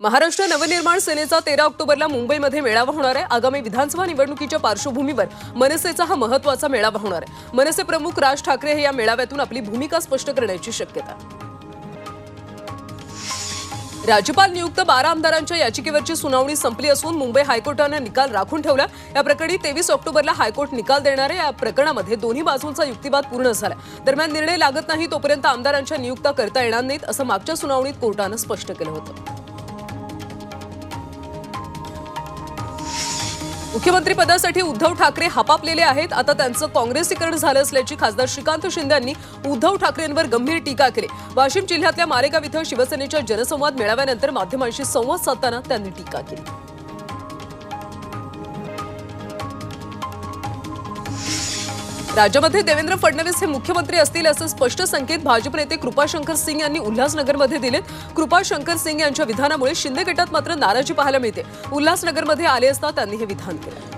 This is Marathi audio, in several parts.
महाराष्ट्र नवनिर्माण सेनेचा तेरा ऑक्टोबरला मुंबईमध्ये मेळावा होणार आहे. आगामी विधानसभा निवडणुकीच्या पार्श्वभूमीवर मनसेचा हा महत्त्वाचा मेळावा होणार आहे. मनसे प्रमुख राज ठाकरे हे या मेळाव्यातून आपली भूमिका स्पष्ट करण्याची शक्यता राज्यपाल नियुक्त बारा आमदारांच्या याचिकेवरची सुनावणी संपली असून मुंबई हायकोर्टानं निकाल राखून ठेवला. या प्रकरणी तेवीस ऑक्टोबरला हायकोर्ट निकाल देणार आहे. या प्रकरणामध्ये दोन्ही बाजूंचा युक्तिवाद पूर्ण झाला दरम्यान निर्णय लागत नाही तोपर्यंत आमदारांच्या नियुक्त्या करता येणार नाहीत असं मागच्या सुनावणीत कोर्टानं स्पष्ट केलं होतं. मुख्यमंत्री पदासाठी उद्धव ठाकरे हपापलेले आहेत. आता त्यांचं काँग्रेसीकरण झालं असल्याची खासदार श्रीकांत शिंदे यांनी उद्धव ठाकरेंवर गंभीर टीका केली. वाशिम जिल्ह्यातल्या मारेगाव इथं शिवसेनेच्या जनसंवाद मेळाव्यानंतर माध्यमांशी संवाद साधताना त्यांनी टीका केली. राज्यामध्ये देवेंद्र फडणवीस हे मुख्यमंत्री असतील असं स्पष्ट संकेत भाजप नेते कृपाशंकर सिंग यांनी उल्हासनगरमध्ये दिलेत. कृपाशंकर सिंग यांच्या विधानामुळे शिंदे गटात मात्र नाराजी पाहायला मिळते. उल्हासनगरमध्ये आले असता त्यांनी हे विधान केलं.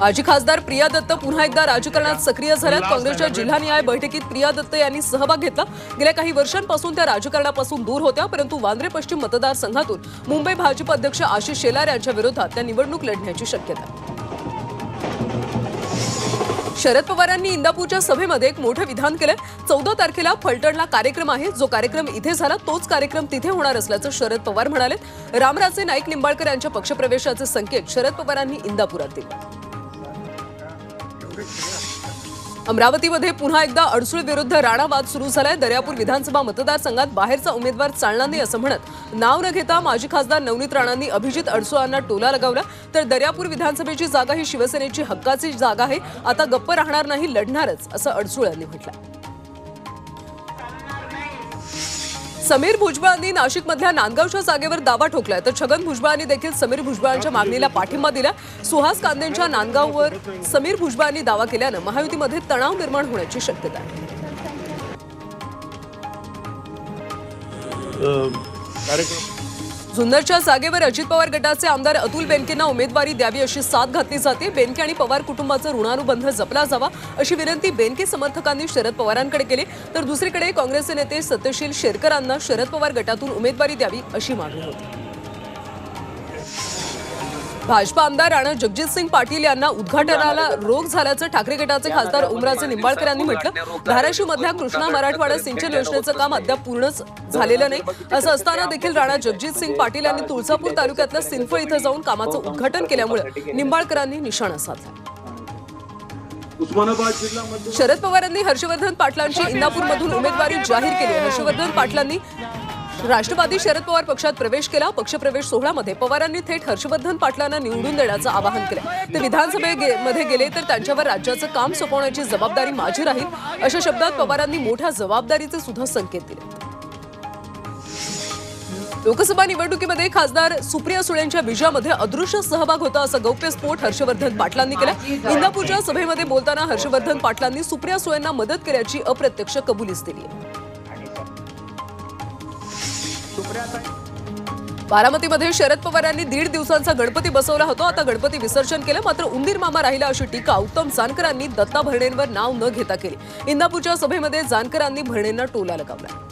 माजी खासदार प्रिया दत्त पुन्हा एकदा राजकारणात सक्रिय झाल्यात. काँग्रेसच्या जिल्हानिहाय बैठकीत प्रिया दत्त यांनी सहभाग घेतला. गेल्या काही वर्षांपासून त्या राजकारणापासून दूर होत्या परंतु वांद्रे पश्चिम मतदारसंघातून मुंबई भाजप अध्यक्ष आशिष शेलार यांच्या विरोधात त्या निवडणूक लढण्याची शक्यता आहे. शरद पवारांनी इंदापूरच्या सभेमध्ये एक मोठं विधान केलं. चौदा तारखेला फलटणला कार्यक्रम आहे. जो कार्यक्रम इथे झाला तोच कार्यक्रम तिथे होणार असल्याचं शरद पवार म्हणाले. रामराजे नाईक निंबाळकर यांच्या पक्षप्रवेशाचे संकेत शरद पवारांनी इंदापुरात दिले. अमरावतीमध्ये पुन्हा एकदा अडसूळ विरुद्ध राणावाद सुरू झालाय. दर्यापूर विधानसभा मतदारसंघात बाहेरचा उमेदवार चालणार नाही असं म्हणत. नाव न घेता माजी खासदार नवनीत राणांनी अभिजित अडसूळांना टोला लगावला. तर दर्यापूर विधानसभेची जागा ही शिवसेनेची हक्काची जागा आहे. आता गप्प राहणार नाही लढणारच असं अडसूळ यांनी म्हटलं समीर भुजबळांनी नाशिकमधल्या नांदगावच्या जागेवर दावा ठोकलाय. तर छगन भुजबळांनी देखील समीर भुजबळांच्या मागणीला पाठिंबा दिला सुहास कांदेंच्या नांदगाववर समीर भुजबळांनी दावा केल्यानं महायुतीमध्ये तणाव निर्माण होण्याची शक्यता आहे. कार्यक्रम जुन्नरच्या जागेवर अजित पवार गटाचे आमदार अतुल बेनकेंना उमेदवारी द्यावी अशी साथ घातली जाते. बेनके आणि पवार कुटुंबाचा ऋणानुबंध जपला जावा अशी विनंती बेनके समर्थकांनी शरद पवारांकडे केली. तर दुसरीकडे काँग्रेसचे नेते सत्यशील शेरकरांना शरद पवार गटातून उमेदवारी द्यावी अशी मागणी होती. भाजपा आमदार राणा जगजितसिंग पाटील यांना उद्घाटनाला रोग झाल्याचं ठाकरे गटाचे खासदार उमराजे निंबाळकर यांनी म्हटलं. धाराशिव मधल्या कृष्णा मराठवाडा सिंचन योजनेचं काम अद्याप पूर्णच झालेलं नाही. असं असताना देखील राणा जगजितसिंग पाटील यांनी तुळजापूर तालुक्यातल्या सिंफळ इथं जाऊन कामाचं उद्घाटन केल्यामुळे निंबाळकरांनी निशाणा साधला. शरद पवारांनी हर्षवर्धन पाटलांची इंदापूरमधून उमेदवारी जाहीर केली. हर्षवर्धन पाटलांनी राष्ट्रवादी शरद पवार पक्षात प्रवेश केला. पक्षप्रवेश सोहळ्यामध्ये पवारांनी थेट हर्षवर्धन पाटलांना निवडून देण्याचं आवाहन केलं. ते विधानसभेमध्ये गेले तर त्यांच्यावर राज्याचं काम सोपवण्याची जबाबदारी माझी राहील अशा शब्दात पवारांनी मोठ्या जबाबदारीचे सुद्धा संकेत दिले. लोकसभा निवडणुकीमध्ये खासदार सुप्रिया सुळेंच्या विजयामध्ये अदृश्य सहभाग होता असा गौप्यस्फोट हर्षवर्धन पाटलांनी केला. इंदापूरच्या सभेमध्ये बोलताना हर्षवर्धन पाटलांनी सुप्रिया सुळेंना मदत केल्याची अप्रत्यक्ष कबुलीच दिली आहे. बारामतीमध्ये शरद पवार यांनी दीड दिवसांचा गणपती बसवला होता. आता गणपती विसर्जन केलं. मात्र उंदीर मामा राहिला अशी टीका. उत्तम जानकरांनी दत्ता भरणेंवर नाव न घेता केली. इंदापूरच्या सभेमध्ये जानकरांनी भरणेंना टोला लगावला.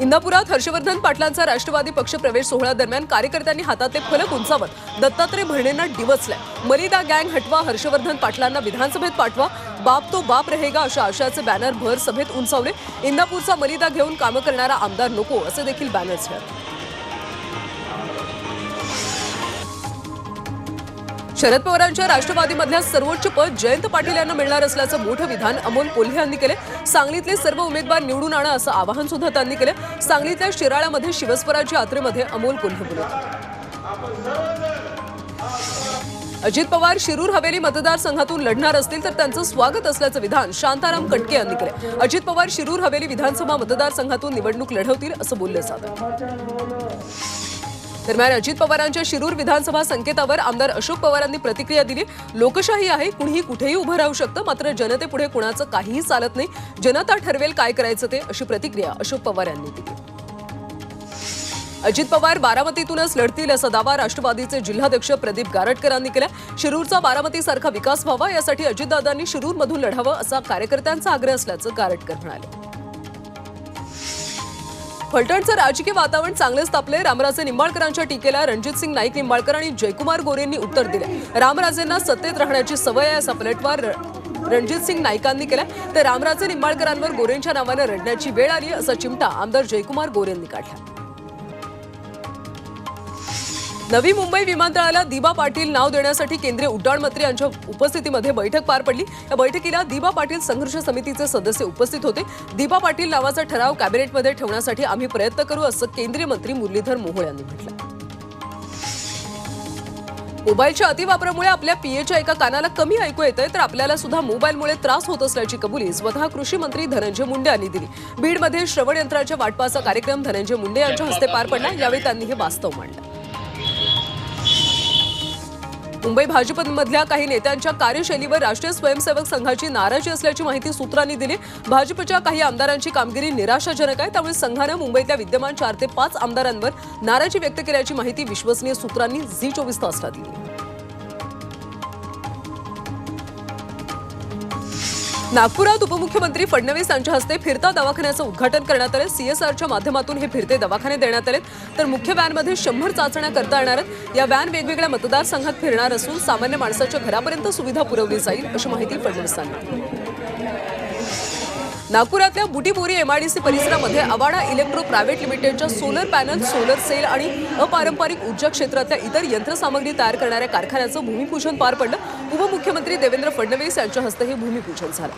इंदापुरात हर्षवर्धन पाटलांचा राष्ट्रवादी पक्ष प्रवेश सोहळा दरम्यान कार्यकर्त्यांनी हातातले फलक उंचावत दत्तात्रय भरणेंना डिवचलंय. मलिदा गँग हटवा हर्षवर्धन पाटलांना विधानसभेत पाठवा बाप तो बाप रहेगा अशा आशयाचे बॅनर भर सभेत उंचावले. इंदापूरचा मलिदा घेऊन कामं करणारा आमदार नको असे देखील बॅनर्स मिळाले शरद पवारांच्या राष्ट्रवादीमधल्या सर्वोच्च पद जयंत पाटील यांना मिळणार असल्याचं मोठं विधान अमोल कोल्हे यांनी केले सांगलीतले सर्व उमेदवार निवडून आणा असं आवाहन सुद्धा त्यांनी केलं सांगलीतल्या शिराळ्यामध्ये शिवस्वराज्य यात्रेमध्ये अमोल कोल्हे बोलत अजित पवार शिरूर हवेली मतदारसंघातून लढणार असतील तर त्यांचं स्वागत असल्याचं विधान शांताराम कटके यांनी केलं अजित पवार शिरूर हवेली विधानसभा मतदारसंघातून निवडणूक लढवतील असं बोललं जातं. दरम्यान अजित पवारांच्या शिरूर विधानसभा संकेतावर आमदार अशोक पवारांनी प्रतिक्रिया दिली. लोकशाही आहे कुणीही कुठेही उभं राहू शकतं मात्र जनतेपुढे कुणाचं काहीही चालत नाही. जनता ठरवेल काय करायचं ते अशी प्रतिक्रिया अशोक पवार यांनी दिली. अजित पवार बारामतीतूनच लढतील असा दावा राष्ट्रवादीचे जिल्हाध्यक्ष प्रदीप गारटकरांनी केला शिरूरचा बारामतीसारखा विकास व्हावा यासाठी अजितदादांनी शिरूरमधून लढावं असा कार्यकर्त्यांचा आग्रह असल्याचं गारटकर म्हणाले. फलटणचं राजकीय वातावरण चांगलेच तापले. रामराजे निंबाळकरांच्या टीकेला रणजित सिंग नाईक निंबाळकर आणि जयकुमार गोरेंनी उत्तर दिले. रामराजेंना सत्तेत राहण्याची सवय आहे असा पलटवार रणजित सिंग नाईकांनी केला तर रामराजे निंबाळकरांवर गोरेंच्या नावानं रडण्याची वेळ आली असा चिमटा आमदार जयकुमार गोरेंनी काढला. नवी मुंबई विमानतळाला दिबा पाटील नाव देण्यासाठी केंद्रीय उड्डाण मंत्री यांच्या उपस्थितीमध्ये बैठक पार पडली. या बैठकीला दिबा पाटील संघर्ष समितीचे सदस्य उपस्थित होते. दिबा पाटील नावाचा ठराव कॅबिनेटमध्ये ठेवण्यासाठी आम्ही प्रयत्न करू असं केंद्रीय मंत्री मुरलीधर मोहोळ यांनी म्हटलं मोबाईलच्या अतिवापरामुळे आपल्या पीएच्या एका कानाला कमी ऐकू येतंय तर आपल्याला सुद्धा मोबाईलमुळे त्रास होत असल्याची कबुली स्वतः कृषी मंत्री धनंजय मुंडे यांनी दिली. बीडमध्ये श्रवण यंत्राच्या वाटपाचा कार्यक्रम धनंजय मुंडे यांच्या हस्ते पार पडला यावेळी त्यांनी हे वास्तव मांडलं. मुंबई भाजपमधल्या काही नेत्यांच्या कार्यशैलीवर राष्ट्रीय स्वयंसेवक संघाची नाराजी असल्याची माहिती सूत्रांनी दिली. भाजपच्या काही आमदारांची कामगिरी निराशाजनक आहे. त्यामुळे संघानं मुंबईतल्या विद्यमान चार ते पाच आमदारांवर नाराजी व्यक्त केल्याची माहिती विश्वसनीय सूत्रांनी झी चोवीस तासला दिली. नागपुरात उपमुख्यमंत्री फडणवीस यांच्या हस्ते फिरता दवाखान्याचं उद्घाटन करण्यात आलं. सीएसआरच्या माध्यमातून हे फिरते दवाखाने देण्यात आलेत. तर मुख्य व्हॅनमध्ये शंभर चाचण्या करता येणार आहेत. या व्हॅन वेगवेगळ्या मतदारसंघात फिरणार असून सामान्य माणसाच्या घरापर्यंत सुविधा पुरवली जाईल अशी माहिती फडणवीसांनी नागपुरातल्या बुटीबोरी एमआयडीसी परिसरामध्ये अवाडा इलेक्ट्रो प्रायव्हेट लिमिटेडच्या सोलर पॅनल सोलर सेल आणि अपारंपरिक ऊर्जा क्षेत्रातल्या इतर यंत्रसामग्री तयार करणाऱ्या कारखान्याचं भूमिपूजन पार पडलं. उपमुख्यमंत्री देवेंद्र फडणवीस यांच्या हस्ते हे भूमिपूजन झालं.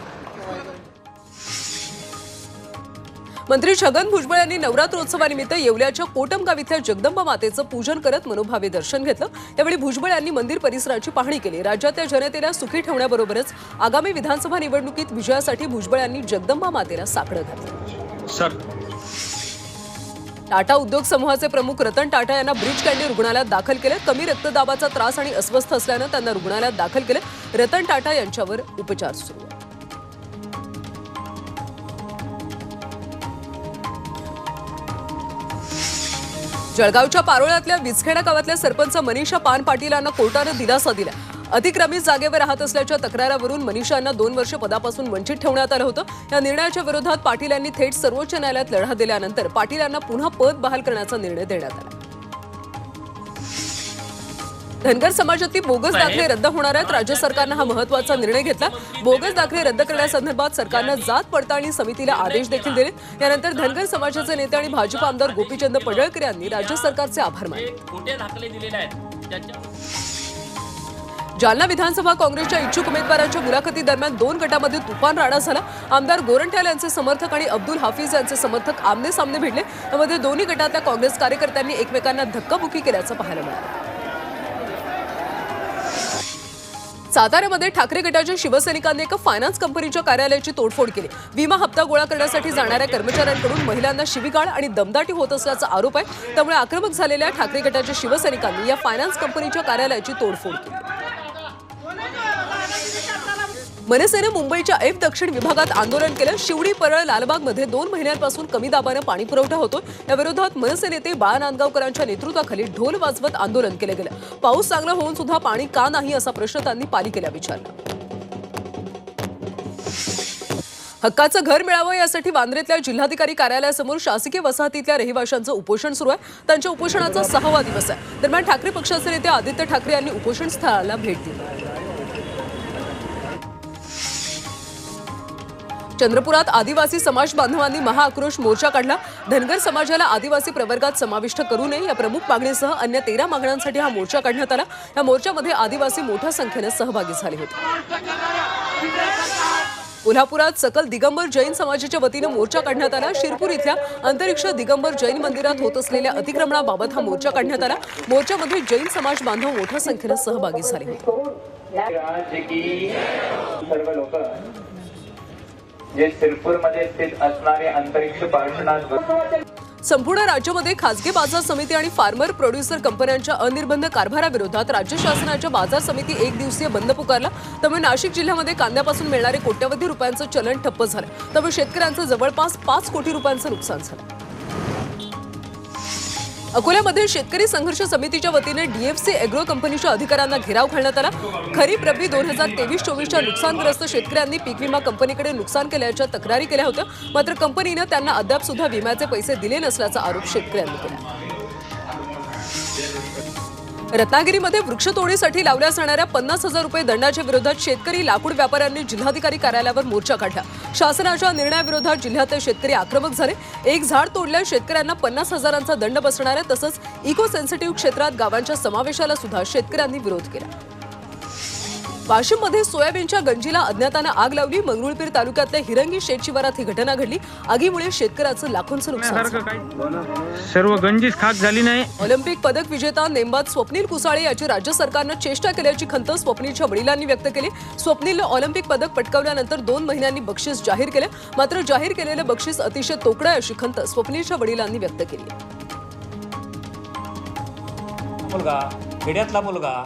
मंत्री छगन भुजबळ यांनी नवरात्रोत्सवानिमित्त येवल्याच्या कोटमगाव इथल्या जगदंबा मातेचं पूजन करत मनोभावे दर्शन घेतलं. त्यावेळी भुजबळ यांनी मंदिर परिसराची पाहणी केली. राज्यातल्या जनतेला सुखी ठेवण्याबरोबरच आगामी विधानसभा निवडणुकीत विजयासाठी भुजबळ यांनी जगदंबा मातेला साकडं घातलं. टाटा उद्योग समूहाचे प्रमुख रतन टाटा यांना ब्रिज कँडी रुग्णालयात दाखल केलं. कमी रक्तदाबाचा त्रास आणि अस्वस्थ असल्यानं त्यांना रुग्णालयात दाखल केलं. रतन टाटा यांच्यावर उपचार सुरू. आहेत. जळगावच्या पारोळ्यातल्या विचखेडा गावातल्या सरपंच मनीषा पान पाटील यांना कोर्टानं दिलासा दिला अतिक्रमित जागेवर राहत असल्याच्या तक्रारावरून मनीषा यांना दोन वर्ष पदापासून वंचित ठेवण्यात आलं होतं. या निर्णयाच्या विरोधात पाटील यांनी थेट सर्वोच्च न्यायालयात लढा दिल्यानंतर पाटील यांना पुन्हा पद बहाल करण्याचा निर्णय देण्यात आला. धनगर समाजातील बोगस दाखले रद्द होणार आहेत. राज्य सरकारनं हा महत्त्वाचा निर्णय घेतला. बोगस दाखले रद्द करण्यासंदर्भात सरकारनं जात पडताळणी समितीला आदेश देखील दिले यानंतर धनगर समाजाचे नेते आणि भाजप आमदार गोपीचंद पडळकर यांनी राज्य सरकारचे आभार मानले. जालना विधानसभा काँग्रेसच्या इच्छुक उमेदवारांच्या मुलाखती दरम्यान दोन गटामध्ये तुफान राडा झाला. आमदार गोरंट्याल यांचे समर्थक आणि अब्दुल हाफिज यांचे समर्थक आमने सामने भिडले. त्यामध्ये दोन्ही गटातल्या काँग्रेस कार्यकर्त्यांनी एकमेकांना धक्काबुक्की केल्याचं पाहायला मिळालं. साताऱ्यामध्ये ठाकरे गटाच्या शिवसैनिकांनी एका फायनान्स कंपनीच्या कार्यालयाची तोडफोड केली. विमा हप्ता गोळा करण्यासाठी जाणाऱ्या कर्मचाऱ्यांकडून महिलांना शिवीगाळ आणि दमदाटी होत असल्याचा आरोप आहे. त्यामुळे आक्रमक झालेल्या ठाकरे गटाच्या शिवसैनिकांनी या फायनान्स कंपनीच्या कार्यालयाची तोडफोड केली. मनसेनं मुंबईच्या एफ दक्षिण विभागात आंदोलन केलं. शिवडी परळ लालबागमध्ये दोन महिन्यांपासून कमी दाबानं पाणी पुरवठा होतो याविरोधात मनसे नेते बाळा नांदगावकरांच्या नेतृत्वाखाली ढोल वाजवत आंदोलन केलं गेलं. पाऊस चांगला होऊन सुद्धा पाणी का नाही असा प्रश्न त्यांनी पालिकेला विचारला. हक्काचं घर मिळावं यासाठी वांद्रेतल्या जिल्हाधिकारी कार्यालयासमोर शासकीय वसाहतीतल्या रहिवाशांचं उपोषण सुरू आहे. त्यांच्या उपोषणाचा सहावा दिवस आहे. दरम्यान ठाकरे पक्षाचे नेते आदित्य ठाकरे यांनी उपोषण स्थळाला भेट दिली. चंद्रपुरात आदिवासी समाज बांधवांनी महाआक्रोश मोर्चा काढला. धनगर समाजाला आदिवासी प्रवर्गात समाविष्ट करू नये या प्रमुख मागणीसह अन्य तेरा मागण्यांसाठी हा मोर्चा काढण्यात आला. या मोर्चामध्ये आदिवासी मोठ्या संख्येनं सहभागी झाले होते. कोल्हापुरात सकल दिगंबर जैन समाजाच्या वतीनं मोर्चा काढण्यात आला. शिरपूर इथल्या अंतरिक्ष दिगंबर जैन मंदिरात होत असलेल्या अतिक्रमणाबाबत हा मोर्चा काढण्यात आला. मोर्चामध्ये जैन समाज बांधव मोठ्या संख्येनं सहभागी झाले होते. जे सिरपूरमध्ये स्थित असणारे अंतरिक्ष पार्श्वनाथ संपूर्ण राज्यामध्ये खासगी बाजार समिती आणि फार्मर प्रोड्युसर कंपन्यांच्या अनिर्बंध कारभाराविरोधात राज्य शासनाच्या बाजार समिती एक दिवसीय बंद पुकारला. त्यामुळे नाशिक जिल्ह्यामध्ये कांद्यापासून मिळणारे कोट्यवधी रुपयांचं चलन ठप्प झालं. त्यामुळे शेतकऱ्यांचं जवळपास पाच कोटी रुपयांचं नुकसान झालं. अकोल्यामध्ये शेतकरी संघर्ष समितीच्या वतीने डीएफसी एग्रो कंपनीच्या अधिकाऱ्यांना घेराव घालण्यात आला. खरीप रब्बी दोन हजार तेवीस चोवीसच्या नुकसानग्रस्त शेतकऱ्यांनी पीक विमा कंपनीकडे नुकसान केल्याच्या तक्रारी केल्या होत्या. मात्र कंपनीनं त्यांना अद्याप सुद्धा विम्याचे पैसे दिले नसल्याचा आरोप शेतकऱ्यांनी केला. रत्नागिरीमध्ये वृक्षतोडीसाठी लावल्या जाणाऱ्या पन्नास हजार रुपये दंडाच्या विरोधात शेतकरी लाकूड व्यापाऱ्यांनी जिल्हाधिकारी कार्यालयावर मोर्चा काढला. शासनाच्या निर्णयाविरोधात जिल्ह्यातले शेतकरी आक्रमक झाले. एक झाड तोडल्यास शेतकऱ्यांना पन्नास हजारांचा दंड बसणार आहे. तसंच इको सेन्सिटिव्ह क्षेत्रात गावांच्या समावेशाला सुद्धा शेतकऱ्यांनी विरोध केला. वाशिममध्ये सोयाबीनच्या गंजीला अज्ञातानं आग लावली. मंगरुळपीर तालुक्यातल्या हिरंगी शेत शिवारात ही घटना घडली. आगीमुळे शेतकऱ्याचं लाखोंचं नुकसान सर्व गंजीच खाक झाली नाही. ऑलिम्पिक पदक विजेता नेमबाज स्वप्नील कुसाळे याची राज्य सरकारनं चेष्टा केल्याची खंत स्वप्नीलच्या वडिलांनी व्यक्त केली. स्वप्नीलनं ऑलिम्पिक पदक पटकावल्यानंतर दोन महिन्यांनी बक्षीस जाहीर केले. मात्र जाहीर केलेलं बक्षीस अतिशय तोकडं आहे अशी खंत स्वप्नीलच्या वडिलांनी व्यक्त केली. मुलगा खेड्यातला मुलगा